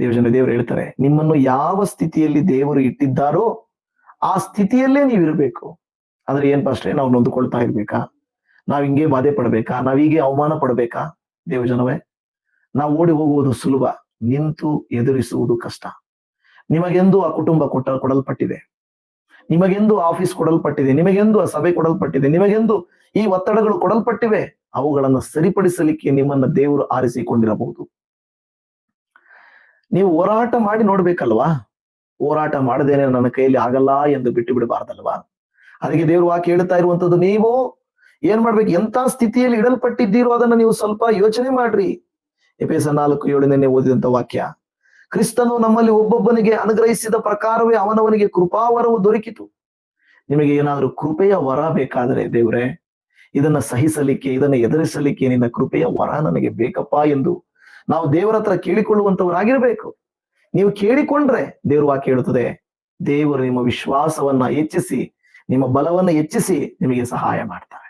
ದೇವಜನ ದೇವರು ಹೇಳ್ತಾರೆ, ನಿಮ್ಮನ್ನು ಯಾವ ಸ್ಥಿತಿಯಲ್ಲಿ ದೇವರು ಇಟ್ಟಿದ್ದಾರೋ ಆ ಸ್ಥಿತಿಯಲ್ಲೇ ನೀವು ಇರಬೇಕು ಅಂದ್ರೆ ಏನ್ ಪ್ರಶ್ನೆ ನಾವು ನೊಂದುಕೊಳ್ತಾ ಇರ್ಬೇಕಾ? ನಾವ್ ಹಿಂಗೆ ಬಾಧೆ ಪಡ್ಬೇಕಾ? ನಾವ್ ಹೀಗೆ ಅವಮಾನ ಪಡ್ಬೇಕಾ? ದೇವಜನವೇ ನಾವು ಓಡಿ ಹೋಗುವುದು ಸುಲಭ, ನಿಂತು ಎದುರಿಸುವುದು ಕಷ್ಟ. ನಿಮಗೆಂದು ಆ ಕುಟುಂಬ ಕೊಟ್ಟ ಕೊಡಲ್ಪಟ್ಟಿದೆ, ನಿಮಗೆಂದು ಆಫೀಸ್ ಕೊಡಲ್ಪಟ್ಟಿದೆ, ನಿಮಗೆಂದು ಆ ಸಭೆ ಕೊಡಲ್ಪಟ್ಟಿದೆ, ನಿಮಗೆಂದು ಈ ಒತ್ತಡಗಳು ಕೊಡಲ್ಪಟ್ಟಿವೆ, ಅವುಗಳನ್ನು ಸರಿಪಡಿಸಲಿಕ್ಕೆ ನಿಮ್ಮನ್ನ ದೇವರು ಆರಿಸಿಕೊಂಡಿರಬಹುದು. ನೀವು ಹೋರಾಟ ಮಾಡಿ ನೋಡ್ಬೇಕಲ್ವಾ? ಹೋರಾಟ ಮಾಡದೇನೆ ನನ್ನ ಕೈಯಲ್ಲಿ ಆಗಲ್ಲ ಎಂದು ಬಿಟ್ಟು ಬಿಡಬಾರ್ದಲ್ವಾ? ಅದಕ್ಕೆ ದೇವರು ವಾಕ್ಯ ಹೇಳ್ತಾ ಇರುವಂತದ್ದು ನೀವು ಏನ್ ಮಾಡ್ಬೇಕು? ಎಂತ ಸ್ಥಿತಿಯಲ್ಲಿ ಇಡಲ್ಪಟ್ಟಿದ್ದೀರೋ ಅದನ್ನ ನೀವು ಸ್ವಲ್ಪ ಯೋಚನೆ ಮಾಡ್ರಿ. ಎಪೇಸ ನಾಲ್ಕು ಏಳನೇ ಓದಿದಂತ ವಾಕ್ಯ. ಕ್ರಿಸ್ತನು ನಮ್ಮಲ್ಲಿ ಒಬ್ಬೊಬ್ಬನಿಗೆ ಅನುಗ್ರಹಿಸಿದ ಪ್ರಕಾರವೇ ಅವನವನಿಗೆ ಕೃಪಾವರವು ದೊರಕಿತು. ನಿಮಗೆ ಏನಾದರೂ ಕೃಪೆಯ ವರ ಬೇಕಾದರೆ ದೇವ್ರೆ, ಇದನ್ನ ಸಹಿಸಲಿಕ್ಕೆ, ಇದನ್ನ ಎದುರಿಸಲಿಕ್ಕೆ ನಿನ್ನ ಕೃಪೆಯ ವರ ನನಗೆ ಬೇಕಪ್ಪ ಎಂದು ನಾವು ದೇವರ ಹತ್ರ ಕೇಳಿಕೊಳ್ಳುವಂತವರಾಗಿರ್ಬೇಕು ನೀವು ಕೇಳಿಕೊಂಡ್ರೆ ದೇವರು ವಾಕ್ಯ ಹೇಳುತ್ತದೆ. ದೇವರು ನಿಮ್ಮ ವಿಶ್ವಾಸವನ್ನ ಹೆಚ್ಚಿಸಿ, ನಿಮ್ಮ ಬಲವನ್ನ ಹೆಚ್ಚಿಸಿ ನಿಮಗೆ ಸಹಾಯ ಮಾಡ್ತಾರೆ.